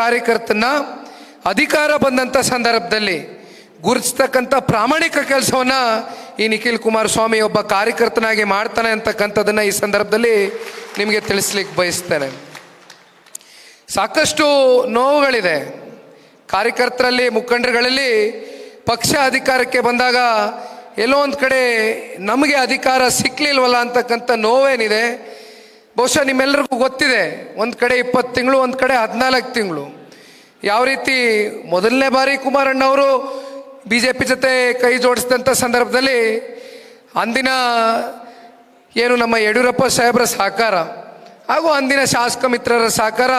ಕಾರ್ಯಕರ್ತನ ಅಧಿಕಾರ ಬಂದಂಥ ಸಂದರ್ಭದಲ್ಲಿ ಗುರುತಿಸ್ತಕ್ಕಂಥ ಪ್ರಾಮಾಣಿಕ ಕೆಲಸವನ್ನು ಈ ನಿಖಿಲ್ ಕುಮಾರಸ್ವಾಮಿ ಒಬ್ಬ ಕಾರ್ಯಕರ್ತನಾಗಿ ಮಾಡ್ತಾನೆ ಅಂತಕ್ಕಂಥದ್ದನ್ನು ಈ ಸಂದರ್ಭದಲ್ಲಿ ನಿಮಗೆ ತಿಳಿಸ್ಲಿಕ್ಕೆ ಬಯಸ್ತೇನೆ. ಸಾಕಷ್ಟು ನೋವುಗಳಿದೆ. ಕಾರ್ಯಕರ್ತರಲ್ಲಿ, ಮುಖಂಡರುಗಳಲ್ಲಿ ಪಕ್ಷ ಅಧಿಕಾರಕ್ಕೆ ಬಂದಾಗ ಎಲ್ಲೋ ಒಂದು ಕಡೆ ನಮಗೆ ಅಧಿಕಾರ ಸಿಕ್ಕಲಿಲ್ವಲ್ಲ ಅಂತಕ್ಕಂಥ ನೋವೇನಿದೆ. ಬಹುಶಃ ನಿಮ್ಮೆಲ್ಲರಿಗೂ ಗೊತ್ತಿದೆ, ಒಂದು ಕಡೆ ಇಪ್ಪತ್ತು ತಿಂಗಳು, ಒಂದು ಕಡೆ ಹದಿನಾಲ್ಕು ತಿಂಗಳು. ಯಾವ ರೀತಿ ಮೊದಲನೇ ಬಾರಿ ಕುಮಾರಣ್ಣವರು ಬಿ ಜೆ ಪಿ ಜೊತೆ ಕೈ ಜೋಡಿಸಿದಂಥ ಸಂದರ್ಭದಲ್ಲಿ ಅಂದಿನ ಏನು ನಮ್ಮ ಯಡಿಯೂರಪ್ಪ ಸಾಹೇಬರ ಸಹಕಾರ ಹಾಗೂ ಅಂದಿನ ಶಾಸಕ ಮಿತ್ರರ ಸಹಕಾರ,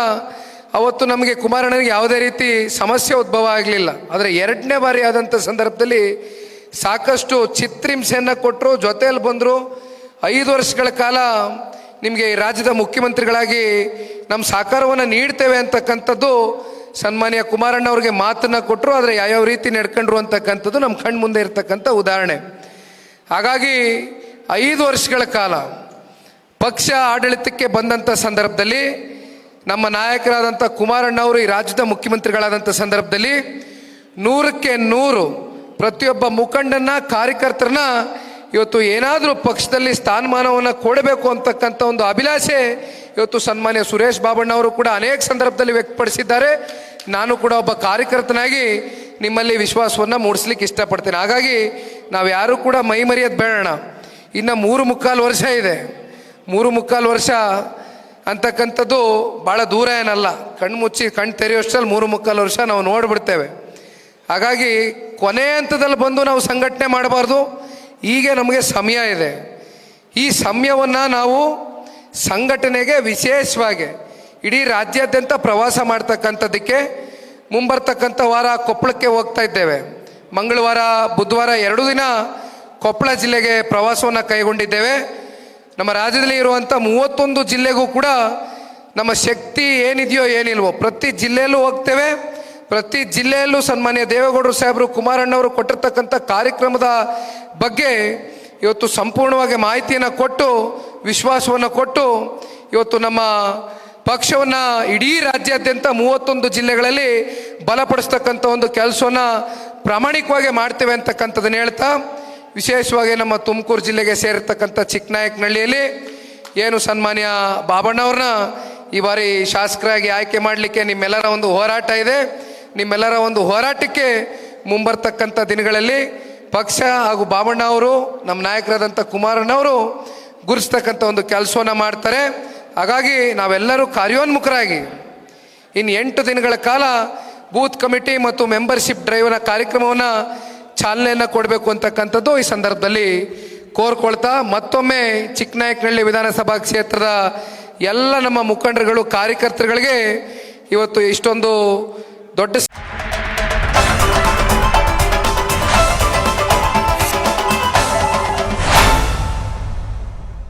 ಅವತ್ತು ನಮಗೆ ಕುಮಾರಣ್ಣನಿಗೆ ಯಾವುದೇ ರೀತಿ ಸಮಸ್ಯೆ ಉದ್ಭವ ಆಗಲಿಲ್ಲ. ಆದರೆ ಎರಡನೇ ಬಾರಿ ಆದಂಥ ಸಂದರ್ಭದಲ್ಲಿ ಸಾಕಷ್ಟು ಚಿತ್ರಿಂಸೆಯನ್ನು ಕೊಟ್ಟರು ಜೊತೆಯಲ್ಲಿ ಬಂದರು. ಐದು ವರ್ಷಗಳ ಕಾಲ ನಿಮಗೆ ಈ ರಾಜ್ಯದ ಮುಖ್ಯಮಂತ್ರಿಗಳಾಗಿ ನಮ್ಮ ಸಹಕಾರವನ್ನು ನೀಡ್ತೇವೆ ಅಂತಕ್ಕಂಥದ್ದು ಸನ್ಮಾನ್ಯ ಕುಮಾರಣ್ಣ ಅವ್ರಿಗೆ ಮಾತನ್ನು ಕೊಟ್ಟರು ಆದರೆ ಯಾವ್ಯಾವ ರೀತಿ ನಡ್ಕೊಂಡ್ರು ಅಂತಕ್ಕಂಥದ್ದು ನಮ್ಮ ಕಣ್ಣು ಮುಂದೆ ಇರತಕ್ಕಂಥ ಉದಾಹರಣೆ. ಹಾಗಾಗಿ ಐದು ವರ್ಷಗಳ ಕಾಲ ಪಕ್ಷ ಆಡಳಿತಕ್ಕೆ ಬಂದಂಥ ಸಂದರ್ಭದಲ್ಲಿ, ನಮ್ಮ ನಾಯಕರಾದಂಥ ಕುಮಾರಣ್ಣ ಅವರು ಈ ರಾಜ್ಯದ ಮುಖ್ಯಮಂತ್ರಿಗಳಾದಂಥ ಸಂದರ್ಭದಲ್ಲಿ ನೂರಕ್ಕೆ ನೂರು ಪ್ರತಿಯೊಬ್ಬ ಮುಖಂಡನ್ನ, ಕಾರ್ಯಕರ್ತರನ್ನ ಇವತ್ತು ಏನಾದರೂ ಪಕ್ಷದಲ್ಲಿ ಸ್ಥಾನಮಾನವನ್ನು ಕೊಡಬೇಕು ಅಂತಕ್ಕಂಥ ಒಂದು ಅಭಿಲಾಷೆ ಇವತ್ತು ಸನ್ಮಾನ್ಯ ಸುರೇಶ್ ಬಾಬಣ್ಣ ಅವರು ಕೂಡ ಅನೇಕ ಸಂದರ್ಭದಲ್ಲಿ ವ್ಯಕ್ತಪಡಿಸಿದ್ದಾರೆ. ನಾನು ಕೂಡ ಒಬ್ಬ ಕಾರ್ಯಕರ್ತನಾಗಿ ನಿಮ್ಮಲ್ಲಿ ವಿಶ್ವಾಸವನ್ನು ಮೂಡಿಸ್ಲಿಕ್ಕೆ ಇಷ್ಟಪಡ್ತೇನೆ. ಹಾಗಾಗಿ ನಾವು ಯಾರೂ ಕೂಡ ಮೈ ಮರೆಯೋದು ಬೇಡೋಣ ಇನ್ನು ಮೂರು ಮುಕ್ಕಾಲು ವರ್ಷ ಇದೆ. ಮೂರು ಮುಕ್ಕಾಲು ವರ್ಷ ಅಂತಕ್ಕಂಥದ್ದು ಭಾಳ ದೂರ ಏನಲ್ಲ. ಕಣ್ಣು ಮುಚ್ಚಿ ಕಣ್ಣು ತೆರೆಯೋಷ್ಟರಲ್ಲಿ ಮೂರು ಮುಕ್ಕಾಲು ವರ್ಷ ನಾವು ನೋಡಿಬಿಡ್ತೇವೆ. ಹಾಗಾಗಿ ಕೊನೆ ಹಂತದಲ್ಲಿ ಬಂದು ನಾವು ಸಂಘಟನೆ ಮಾಡಬಾರ್ದು. ಈಗ ನಮಗೆ ಸಮಯ ಇದೆ. ಈ ಸಮಯವನ್ನು ನಾವು ಸಂಘಟನೆಗೆ ವಿಶೇಷವಾಗಿ ಇಡೀ ರಾಜ್ಯಾದ್ಯಂತ ಪ್ರವಾಸ ಮಾಡ್ತಕ್ಕಂಥದ್ದಕ್ಕೆ ಮುಂಬರ್ತಕ್ಕಂಥ ವಾರ ಕೊಪ್ಪಳಕ್ಕೆ ಹೋಗ್ತಾ ಇದ್ದೇವೆ. ಮಂಗಳವಾರ, ಬುಧವಾರ ಎರಡು ದಿನ ಕೊಪ್ಪಳ ಜಿಲ್ಲೆಗೆ ಪ್ರವಾಸವನ್ನು ಕೈಗೊಂಡಿದ್ದೇವೆ. ನಮ್ಮ ರಾಜ್ಯದಲ್ಲಿ ಇರುವಂಥ ಮೂವತ್ತೊಂದು ಜಿಲ್ಲೆಗೂ ಕೂಡ ನಮ್ಮ ಶಕ್ತಿ ಏನಿದೆಯೋ ಏನಿಲ್ವೋ ಪ್ರತಿ ಜಿಲ್ಲೆಯಲ್ಲೂ ಹೋಗ್ತೇವೆ. ಪ್ರತಿ ಜಿಲ್ಲೆಯಲ್ಲೂ ಸನ್ಮಾನ್ಯ ದೇವೇಗೌಡರು ಸಾಹೇಬರು, ಕುಮಾರಣ್ಣವರು ಕೊಟ್ಟಿರ್ತಕ್ಕಂಥ ಕಾರ್ಯಕ್ರಮದ ಬಗ್ಗೆ ಇವತ್ತು ಸಂಪೂರ್ಣವಾಗಿ ಮಾಹಿತಿಯನ್ನು ಕೊಟ್ಟು, ವಿಶ್ವಾಸವನ್ನು ಕೊಟ್ಟು, ಇವತ್ತು ನಮ್ಮ ಪಕ್ಷವನ್ನು ಇಡೀ ರಾಜ್ಯಾದ್ಯಂತ ಮೂವತ್ತೊಂದು ಜಿಲ್ಲೆಗಳಲ್ಲಿ ಬಲಪಡಿಸ್ತಕ್ಕಂಥ ಒಂದು ಕೆಲಸವನ್ನು ಪ್ರಾಮಾಣಿಕವಾಗಿ ಮಾಡ್ತೇವೆ ಅಂತಕ್ಕಂಥದ್ದನ್ನು ಹೇಳ್ತಾ, ವಿಶೇಷವಾಗಿ ನಮ್ಮ ತುಮಕೂರು ಜಿಲ್ಲೆಗೆ ಸೇರಿರ್ತಕ್ಕಂಥ ಚಿಕ್ಕನಾಯಕನಹಳ್ಳಿಯಲ್ಲಿ ಏನು ಸನ್ಮಾನ್ಯ ಬಾಬಣ್ಣವ್ರನ್ನ ಈ ಬಾರಿ ಶಾಸಕರಾಗಿ ಆಯ್ಕೆ ಮಾಡಲಿಕ್ಕೆ ನಿಮ್ಮೆಲ್ಲರ ಒಂದು ಹೋರಾಟ ಇದೆ. ನಿಮ್ಮೆಲ್ಲರ ಒಂದು ಹೋರಾಟಕ್ಕೆ ಮುಂಬರ್ತಕ್ಕಂಥ ದಿನಗಳಲ್ಲಿ ಪಕ್ಷ ಹಾಗೂ ಬಾಬಣ್ಣ ಅವರು, ನಮ್ಮ ನಾಯಕರಾದಂಥ ಕುಮಾರಣ್ಣವರು ಗುರುಸ್ತಕ್ಕಂಥ ಒಂದು ಕೆಲಸವನ್ನು ಮಾಡ್ತಾರೆ. ಹಾಗಾಗಿ ನಾವೆಲ್ಲರೂ ಕಾರ್ಯೋನ್ಮುಖರಾಗಿ ಇನ್ನು ಎಂಟು ದಿನಗಳ ಕಾಲ ಬೂತ್ ಕಮಿಟಿ ಮತ್ತು ಮೆಂಬರ್ಶಿಪ್ ಡ್ರೈವ್ನ ಕಾರ್ಯಕ್ರಮವನ್ನು ಚಾಲನೆಯನ್ನು ಕೊಡಬೇಕು ಅಂತಕ್ಕಂಥದ್ದು ಈ ಸಂದರ್ಭದಲ್ಲಿ ಕೋರ್ಕೊಳ್ತಾ ಮತ್ತೊಮ್ಮೆ ಚಿಕ್ಕನಾಯಕನಹಳ್ಳಿ ವಿಧಾನಸಭಾ ಕ್ಷೇತ್ರದ ಎಲ್ಲ ನಮ್ಮ ಮುಖಂಡರುಗಳು, ಕಾರ್ಯಕರ್ತರುಗಳಿಗೆ ಇವತ್ತು ಇಷ್ಟೊಂದು ದೊಡ್ಡ